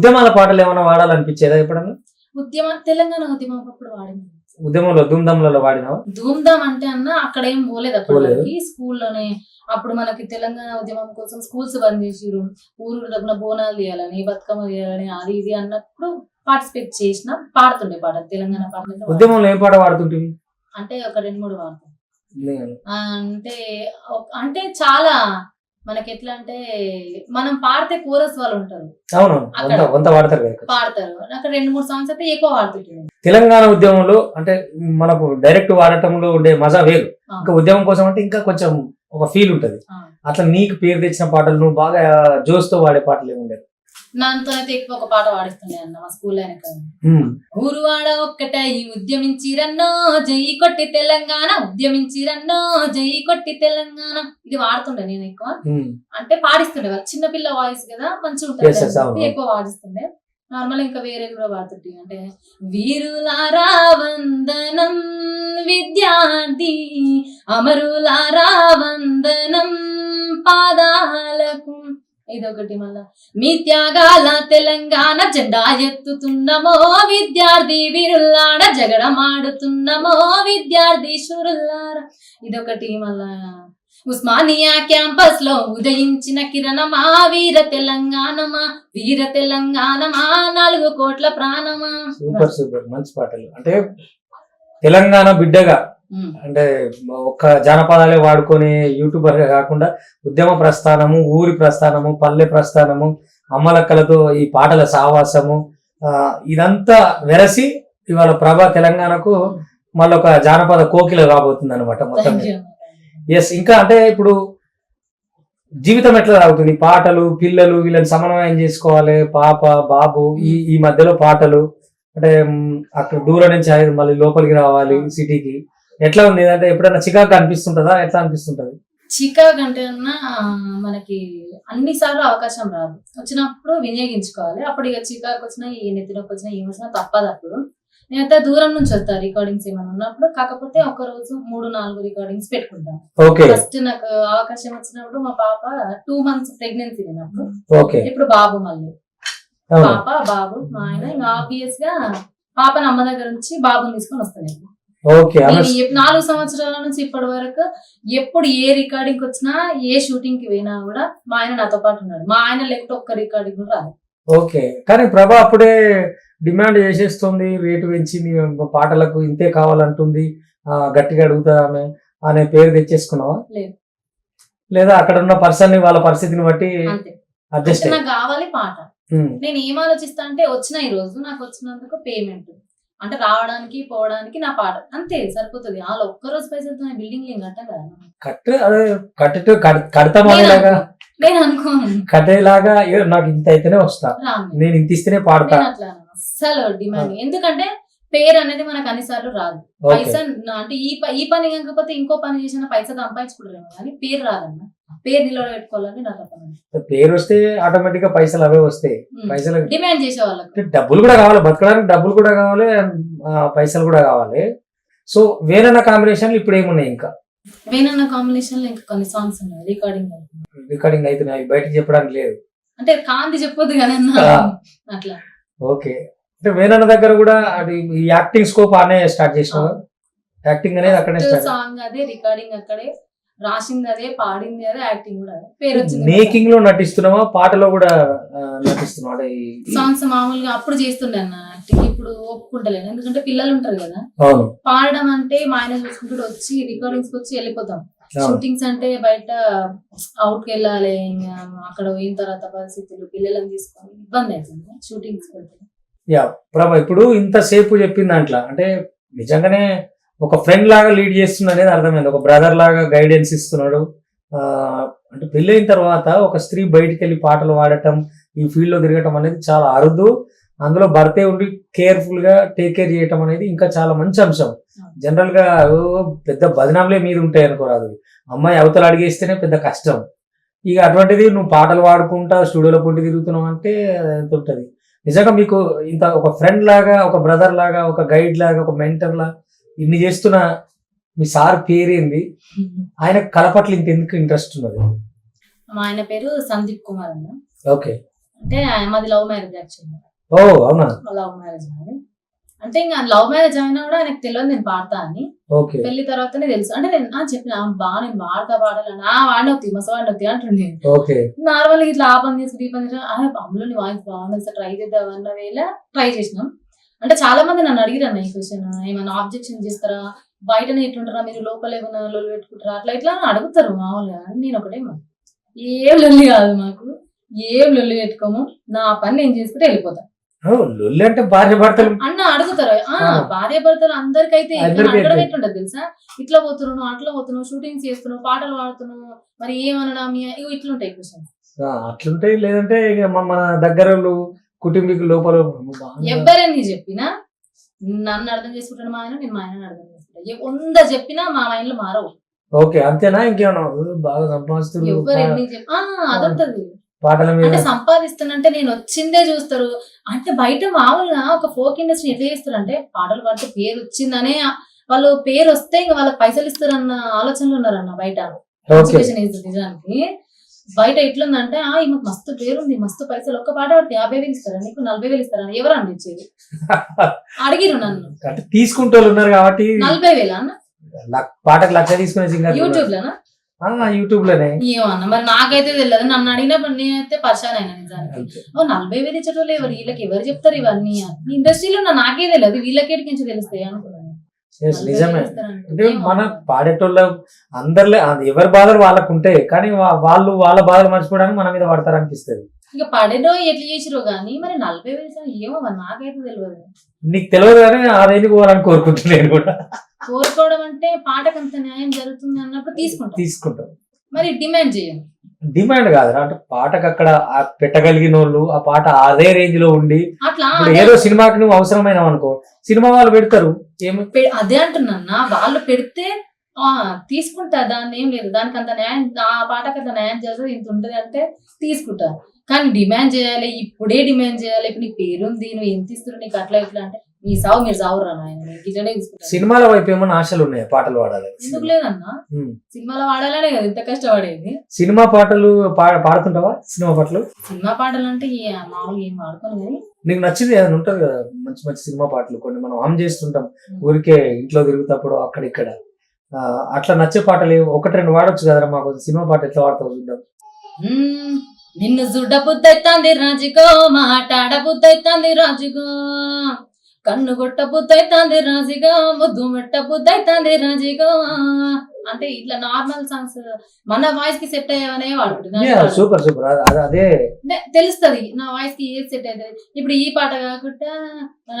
ఉద్యమాల పాటలు ఏమైనా వాడాలనిపించేదా ఎప్పుడన్నా? ఉద్యమ? తెలంగాణ ఉద్యమం అప్పుడు వాడింది ఉద్యమంలో ధూమ్ధాంలలో వాడినావా? ధూమ్ధామ్ అంటే అన్న అక్కడ ఏం పోలేదు అప్పటి పోలేదు. వరకు స్కూల్లోనే అప్పుడు మనకి తెలంగాణ ఉద్యమం కోసం స్కూల్స్ బంద్ చేసిరు ఊరు తరపున బోనాలు తీయాలని బతుకమ్మ తీయాలని అది ఇది అన్నప్పుడు పార్టిసిపేట్ చేసిన పాడుతుండే పాట తెలంగాణ అయితే ఉద్యమంలో ఏం పాట వాడుతుంటివి అంటే ఒక రెండు మూడు పాడతాం అంటే అంటే చాలా మనకి ఎట్లా అంటే మనం పాడితే కోరస్ వాళ్ళు ఉంటారు. అవును కదా. పాడతారు. అక్కడ రెండు మూడు సాంగ్స్ అయితే ఎక్కువ పాడుతుంటుంది తెలంగాణ ఉద్యమంలో అంటే మనకు డైరెక్ట్ వాడటంలో ఉండే మజా వేరు. ఇంకా ఉద్యమం కోసం అంటే ఇంకా కొంచెం ఒక ఫీల్ ఉంటది. అట్లా నీకు పేరు తెచ్చిన పాటలు నువ్వు బాగా జోస్తో వాడే పాటలు ఏముండేది నాతో అయితే ఎక్కువ ఒక పాట పాడిస్తుండే అన్న మా స్కూల్ ఆయన కదా ఊరువాడ ఒక్కటై ఉద్యమించిరన్నో జై కొట్టి తెలంగాణ ఉద్యమించిరన్నో జై కొట్టి తెలంగాణ. ఇది వాడుతుండే నేను ఎక్కువ. అంటే పాడిస్తుండే చిన్నపిల్ల వాయిస్ కదా మంచిగా ఉంటుంది ఎక్కువ పాడిస్తుండే నార్మల్ ఇంకా వేరే కూడా పాడుతుంటే అంటే వీరులారా వందనం విద్యార్థి అమరులారా వందనం పాదాలకు ఇదొకటి మళ్ళా. మీ త్యాగాల తెలంగాణ జెండా ఎత్తుతున్నమో విద్యార్థి వీరుల్లాడ జగడమాడుతున్నమో విద్యార్థి శూరుల్లారా ఇదొకటి మళ్ళా. ఉస్మానియా క్యాంపస్లో ఉదయించిన కిరణమా వీర తెలంగాణమా వీర తెలంగాణమా నాలుగు కోట్ల ప్రాణమా. Super super. మంచి పాటలు. అంటే తెలంగాణ బిడ్డగా అంటే ఒక్క జానపదాలే వాడుకొని యూట్యూబర్ కాకుండా ఉద్యమ ప్రస్థానము ఊరి ప్రస్థానము పల్లె ప్రస్థానము అమ్మలక్కలతో ఈ పాటల సావాసము ఇదంతా వెరసి ఇవాళ ప్రభ తెలంగాణకు మళ్ళీ ఒక జానపద కోకిల రాబోతుంది అనమాట మొత్తం. ఎస్ ఇంకా అంటే ఇప్పుడు జీవితం ఎట్లా సాగుతుంది? పాటలు పిల్లలు వీళ్ళని సమన్వయం చేసుకోవాలి పాప బాబు ఈ ఈ మధ్యలో పాటలు అంటే అక్కడ దూరం నుంచి మళ్ళీ లోపలికి రావాలి సిటీకి. ఎట్లా ఉంది? అంటే ఎప్పుడైనా చికాకు అనిపిస్తుంటదా? ఎట్లా అనిపిస్తుంటది? చికాగ్ అంటే మనకి అన్ని సార్లు అవకాశం రాదు. వచ్చినప్పుడు వినియోగించుకోవాలి. అప్పుడు ఇక చికాకు వచ్చినా ఈ నెత్తినొప్పి వచ్చినా ఏం వచ్చినా తప్పదు అప్పుడు. నేనైతే దూరం నుంచి వస్తా రికార్డింగ్స్ ఏమైనా ఉన్నప్పుడు. కాకపోతే ఒక రోజు మూడు నాలుగు రికార్డింగ్స్ పెట్టుకుంటాం. ఫస్ట్ నాకు అవకాశం వచ్చినప్పుడు మా పాప టూ మంత్స్ ప్రెగ్నెన్సీ ఓకే. ఇప్పుడు బాబు మళ్ళీ. పాప బాబు మా ఆయన ఇంకా ఆబ్వియస్గా పాపని అమ్మ దగ్గర నుంచి బాబుని తీసుకొని వస్తాను నాలుగు సంవత్సరాల నుంచి ఇప్పటి వరకు ఎప్పుడు ఏ రికార్డింగ్ వచ్చినా ఏ షూటింగ్కి పోయినా కూడా మా ఆయన నాతో పాటు ఉన్నాడు. మా ఆయన లేకపోతే ఒక్క రికార్డింగ్ కూడా రాదు ఓకే కానీ ప్రభా అప్పుడే డిమాండ్ చేసేస్తుంది రేటు పెంచింది పాటలకు ఇంతే కావాలంటుంది గట్టిగా అడుగుతా ఆమె అనే పేరు తెచ్చేసుకున్నావా? లేదు. అక్కడ ఉన్న పర్సన్ని వాళ్ళ పరిస్థితిని బట్టి అడ్జస్ట్ నాకు కావాలి పాట. నేను ఏం ఆలోచిస్తా అంటే వచ్చిన ఈ రోజు నాకు వచ్చినందుకు పేమెంట్ అంటే రావడానికి పోవడానికి నా పాట. అంతే సరిపోతుంది. వాళ్ళ ఒక్క రోజు పైసలతో బిల్డింగ్ ఏం కట్టం కదా? అదే కట్టు కడతామనేలాగా నేను అనుకోను. కట్టేలాగా నాకు ఇంత అయితేనే వస్తా. నేను ఇంత ఇస్తేనే పాడతా. అట్లా. అస్సలు డిమాండ్ ఎందుకంటే పేరు అనేది మనకు అన్నిసార్లు రాదు. పైసా అంటే ఈ ఈ పని కాకపోతే ఇంకో పని చేసిన పైసా సంపాదించుకుంటారేమో కానీ పేరు రాదన్న పేరు నిలబెట్టుకోవాలని నా తప్పన పేరు వస్తే ఆటోమేటిక్గా పైసలు అవే వస్తాయి. పైసలు డిమాండ్ చేసే వాళ్ళకు. డబ్బులు కూడా కావాలి బతకడానికి డబ్బులు కూడా కావాలి పైసలు కూడా కావాలి. సో వేరన్న కాంబినేషన్లు ఇప్పుడు ఏమున్నాయి ఇంకా? వేనన్న కాంబినేషన్లో ఇంకా కొన్ని సాంగ్స్ ఉన్నాయి. రికార్డింగ్ రికార్డింగ్ అవుతున్నాయి బయటకు చెప్పడానికి లేదు. అంటే కాంతి చెప్పొద్దు ఆ. అట్లా. ఓకే. అంటే వేనన్న దగ్గర కూడా అది ఈ యాక్టింగ్ స్కోప్ అనే స్టార్ట్ చేసినావు యాక్టింగ్ అనేది అక్కడే స్టార్ట్ సాంగ్ అదే రికార్డింగ్ అక్కడే రాసింది అదే పాడింది అదే యాక్టింగ్ కూడా అదే. పేరు వచ్చింది మేకింగ్లో నటిస్తున్నావా? పాటలో కూడా నటిస్తున్నావా? సాంగ్స్ మామూలుగా అప్పుడు చేస్తుండే అన్న యాక్టింగ్ ఇప్పుడు ఒప్పుకుంటలేను ఎందుకంటే పిల్లలు ఉంటారు కదా. అవును. పాడడం అంటే మా ఆయన చూసుకుంటూ వచ్చి రికార్డింగ్స్ వచ్చి వెళ్ళిపోతాం. షూటింగ్స్ అంటే బయట అవుట్కి వెళ్ళాలి అక్కడ పోయిన తర్వాత పరిస్థితులు పిల్లలను తీసుకొని ఇబ్బంది అవుతుంది. షూటింగ్స్ వెళ్తే యా ప్రభా ఇప్పుడు ఇంతసేపు చెప్పిన దాంట్లో అంటే నిజంగానే ఒక ఫ్రెండ్ లాగా లీడ్ చేస్తున్నా అనేది అర్థమైంది. ఒక బ్రదర్ లాగా గైడెన్స్ ఇస్తున్నాడు. అంటే పెళ్ళైన తర్వాత ఒక స్త్రీ బయటికి వెళ్ళి పాటలు పాడటం ఈ ఫీల్డ్లో తిరగటం అనేది చాలా అరుదు. అందులో భర్తే ఉండి కేర్ఫుల్గా టేక్ కేర్ చేయటం అనేది ఇంకా చాలా మంచి అంశం. జనరల్గా ఓ పెద్ద బదనాంలే మీద ఉంటాయి అనుకోరాదు. అమ్మాయి అవతల అడిగేస్తేనే పెద్ద కష్టం. ఇక అటువంటిది నువ్వు పాటలు పాడుకుంటా స్టూడియోలో పుట్టి తిరుగుతున్నావు అంటే ఎంత ఉంటుంది. నిజంగా మీకు ఇంత ఒక ఫ్రెండ్ లాగా ఒక బ్రదర్ లాగా ఒక గైడ్ లాగా ఒక మెంటర్ లా ఇన్ని చేస్తున్న మీ సార్ పేరేంది? ఆయన కళ పట్ల ఇంత ఎందుకు ఇంట్రెస్ట్ ఉన్నది? ఆయన పేరు సందీప్ కుమార్ అన్న. ఓకే. అంటే మాది లవ్ మ్యారేజ్ యాక్చువల్లీ ఓ అవునా? లవ్ మ్యారేజ్ మాది. అంటే ఇంకా లవ్ మ్యారేజ్ అయినా కూడా ఆయనకు తెలియదు నేను పాడతా అని. పెళ్ళి తర్వాతనే తెలుసు. అంటే నేను చెప్పిన "ఆ, బా నేను పాడతా పాడాలని ఆ వాడినవుతి మస వాడినవుతి అంటుండే. నార్మల్ ఇట్లా ఆ పని చేసుకుని ఈ పని చేసుకుని ఆ అమ్ములో నీ వాయిస్ బాగుంది సార్ ట్రై చేద్దాం అన్న వేళ ట్రై చేసినాం. అంటే చాలా మంది నన్ను అడిగిరు అన్న ఈ క్వశ్చన్. ఏమైనా ఆబ్జెక్షన్ చేస్తారా? బయటనే ఎట్లుంటారా? మీరు లోపల ఏమైనా లొల్లి పెట్టుకుంటారా? అట్లా ఇట్లా అని అడుగుతారు మామూలుగా. నేను ఒకటే ఏం లొల్లి కాదు మాకు. ఏం లొల్లి పెట్టుకోము. నా పని నేను చేసుకుంటే వెళ్ళిపోతా. లొల్లి అంటే భార్య భర్తలు. అన్న అడుగుతారు. భార్య భర్తలు అందరికైతే అడగడం. ఎట్లుంటది తెలుసా? ఇట్లా పోతున్నావు అట్లా పోతున్నావు షూటింగ్స్ చేస్తున్నావు పాటలు పాడుతున్నావు మరి ఏమనడా మీ ఇట్లుంటాయి క్వశ్చన్స్ అట్లుంటాయి లేదంటే ఇక మన దగ్గర వాళ్ళు కుటుంబీకులు లోపల ఎవరని చెప్పినా నన్ను అర్థం చేసుకుంటాను మా ఆయన నేను మా ఆయన అర్థం చేసుకుంటా. ఎ- వంద చెప్పినా మా మైండ్లో మారవు. ఓకే అంతేనా? ఇంకేమన్నా బాగా సంపాదిస్తున్నారు ఎవరు ఎన్ని చెప్పి అదుంటది. పాటల మీద. అంటే సంపాదిస్తున్నంటే నేను వచ్చిందే చూస్తారు. అంటే బయట మామూలుగా ఒక ఫోక్ ఇండస్ట్రీ ఎట్లా చేస్తారు అంటే పాటలు పాడితే పేరు వచ్చిందనే వాళ్ళు పేరు వస్తే ఇంకా వాళ్ళకి పైసలు ఇస్తారన్న ఆలోచనలు ఉన్నారన్న బయట. నిజానికి. బయట ఎట్లుందంటే ఆ ఈమెకు మస్తు పేరుంది మస్తు పైసలు ఒక్క పాట పాడితే యాభై వేలు ఇస్తారా నీకు నలభై వేలు ఇస్తారా ఎవరు అండి ఇచ్చేది అడిగిరు నన్ను. అంటే తీసుకుంటే వాళ్ళు ఉన్నారు కాబట్టి నలభై వేల అన్న? పాటకు లక్ష తీసుకునే యూట్యూబ్ లోనా? యూట్యూబ్లోనే ఏమన్నా మరి నాకైతే తెలియదు నన్ను అడిగినప్పుడు నేనైతే పరిశాన్ అయినా నిజానికి. ఓ నలభై వేలు ఇచ్చేటోళ్ళు ఎవరు? వీళ్ళకి ఎవరు చెప్తారు ఇవన్నీ? ఇండస్ట్రీలో నాకే తెలియదు వీళ్ళకేటికి నుంచి తెలుస్తాయి అనుకున్నాను. నిజమే. అంటే. మన పాడేటోళ్ళ అందరిలో అది ఎవరి బాధలు వాళ్ళకు ఉంటాయి కానీ వాళ్ళు వాళ్ళ బాధలు మర్చిపోవడానికి మన మీద పడతారు అనిపిస్తుంది ఇక పడేదో ఎట్లా చేసిరో గానీ మరి నలభై వేలు ఏమో నాకైతే తెలియదు నీకు తెలియదు కానీ ఆ రేంజ్కి పోవాలని కోరుకుంటున్నాను నేను కూడా. కోరుకోవడం అంటే పాటకు అంత న్యాయం జరుగుతుంది అన్నప్పుడు తీసుకుంటాం. తీసుకుంటాం. మరి డిమాండ్ చేయం డిమాండ్ కాదు అంటే పాటకు అక్కడ పెట్టగలిగిన వాళ్ళు ఆ పాట అదే రేంజ్లో ఉండి ఏదో సినిమాకి నువ్వు అవసరమైన అనుకో సినిమా వాళ్ళు పెడతారు అదే అంటున్నా వాళ్ళు పెడితే ఆ తీసుకుంటా దాన్ని ఏం లేదు దానికి అంత న్యాయం ఆ పాటకి అంత న్యాయం చేస్తుంది ఇంత ఉంటది అంటే తీసుకుంటా. కానీ డిమాండ్ చేయాలి ఇప్పుడే డిమాండ్ చేయాలి ఇప్పుడు నీ పేరుంది నువ్వు ఎంత ఇస్తున్నావు నీకు అట్లా ఇట్లా అంటే నీ సావు మీరు సావురా నాయన సినిమాల వైపు ఏమైనా ఆశలు ఉన్నాయి పాటలు పాడాలి? ఎందుకు లేదన్నా? ఉమ్. సినిమాలో వాడాలనే కదా ఇంత కష్టపడేది. సినిమా పాటలు పా- పాడుతుంటావా సినిమా పాటలు? సినిమా పాటలు అంటే ఏ- మామూలుగా ఏం వాడుకోను కానీ. నీకు నచ్చింది ఏదైనా ఉంటుంది కదా మంచి మంచి సినిమా పాటలు కొన్ని మనం హమ్ చేస్తుంటాం. ఊరికే ఇంట్లో తిరుగుతప్పుడు అక్కడ ఇక్కడ. ఆ, అట్లా నచ్చే పాటలు ఏవో ఒకటి రెండు వాడొచ్చు కదరా మాకు సినిమా పాట ఎట్లా వాడతావు చూద్దాం. మ్మ్. నిన్ను చూడ బుద్ధైతాంది రాజుగో మాట్లాడ బుద్ధైతాంది రాజుగో. కన్ను కొట్ట బుద్ధైతాంది రాజుగో ముద్దు మెట్ట బుద్ధైతాంది రాజుగో. అంటే ఇట్లా నార్మల్ సాంగ్స్ మన వాయిస్కి సెట్ అయ్యేవనే వాడుకుంటున్నా సూపర్ సూపర్. అదే తెలుస్తది. నా వాయిస్కి ఏది సెట్ అవుతుంది ఇప్పుడు ఈ పాట కాకుండా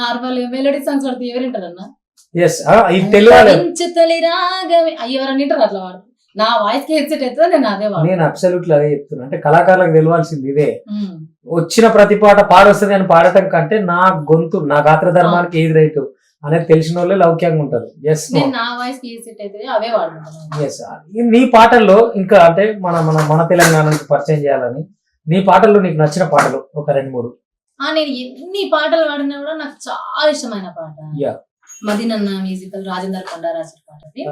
నార్మల్ మెలోడీ సాంగ్స్ పడితే ఎవరు వింటారన్నా? ఎస్ తెలియాలి రాగమే. అట్లా వాడు? నా వాయిస్కి ఏది సెట్ అవుతుందో నేను అదే నేను అబ్సల్యూట్లీ అదే చెప్తున్నా. అంటే కళాకారులకు తెలియాల్సింది ఇదే. వచ్చిన ప్రతి పాట పాడొస్తుంది అని పాడటం కంటే నా గొంతు నా గాత్ర ధర్మానికి ఏది రైట్ అనేది తెలిసిన వాళ్ళే లౌక్యంగా ఉంటారు. ఎస్ నా వాయిస్కి అవే వాడుకుంటాను ఎస్ నీ పాటల్లో ఇంకా అంటే మన మన మన తెలంగాణకి పరిచయం చేయాలని నీ పాటల్లో నీకు నచ్చిన పాటలు ఒక రెండు మూడు. నేను ఎన్ని పాటలు పాడినా కూడా నాకు చాలా ఇష్టమైన పాట. మదినన్న మ్యూజికల్ రాజేందర్ కొండ రాసిన పాట అది.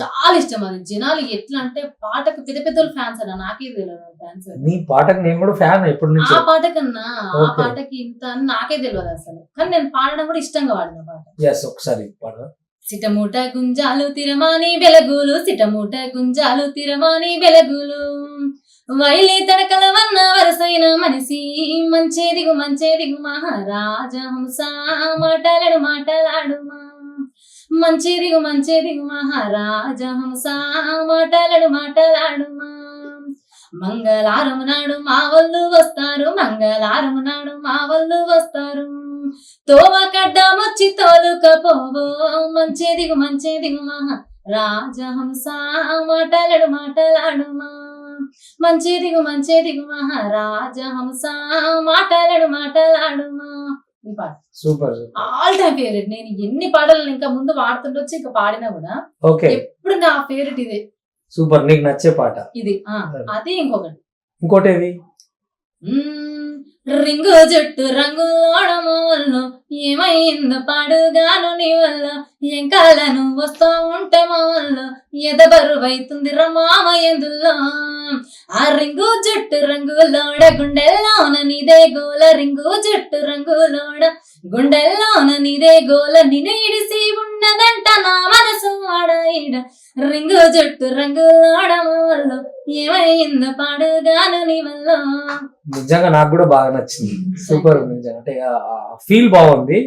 చాలా ఇష్టం అది. జనాలు ఎట్లా అంటే పాటకు పెద్ద పెద్ద ఫ్యాన్స్ అన్న నాకే తెలియదు ఫ్యాన్స్ నీ పాటకు నేను కూడా ఫ్యాన్ ఎప్పటి నుంచి. ఆ పాట కన్నా ఆ. పాటకి ఇంత అని నాకే తెలియదు అసలు. కానీ నేను పాడడం కూడా ఇష్టంగా పాడిన పాట. ఎస్ ఒకసారి పాట సిటమూట గుంజాలు తిరమాని వెలగులు సిటమూట గుంజాలు తిరమాని వెలగులు వైలే తడకల వన్న వరసైన మనిషి. మంచేదిగు మంచేదిగు మహారాజా హంస. మాటలాడు మాటలాడుమా మంచేదిగు మంచేదిగు మహారాజా హంస. మాటలాడు మాటలాడుమా మంగళారం నాడు మా వాళ్ళు వస్తారు. మంగళారం నాడు మా వాళ్ళు వస్తారు. తోవ కడ్డామొచ్చి తోలుకపోవో. మంచేదిగు మంచేదిగు మహా రాజహంస మాటలాడు మాటలాడుమా మంచేదిగు మంచేదిగు మహా రాజహంస మాటలాడు మాటలాడుమా. ఈ పాట. సూపర్ ఆల్ టైమ్ ఫేవరెట్ నేను ఎన్ని పాటలు ఇంకా ముందు వాడుతుండొచ్చు ఇంకా పాడినా కూడా ఓకే. ఎప్పుడు నా ఫేవరెట్ ఇదే. సూపర్ నీకు నచ్చే పాట. ఇది. అది ఇంకొకటి. ఇంకోటి రింగు జుట్టు రంగులోడమ వల్ల ఏమైందో పాడుగాను నీ వల్ల. ఎంకాలను వస్తూ ఉంటే మా వల్ల. ఎదబరువైతుంది రమామ ఎందులో? ఆ రింగు జుట్టు రంగులోడ గుండెల్లోన నీదే గోల. రింగు జుట్టు రంగులోడ గుండెల్లోన నీదే గోల నిన్ను ఇడిసి ఉన్నదంట నా మనసు ఆడ ఈడ. రింగు జుట్టు రంగులోడ వల్ల ఏమైందో పాడుగాను నీ వల్ల. నిజంగా నాకు కూడా బాగా నచ్చింది. సూపర్ నిజంగా. అంటే ఫీల్ బాగుంది.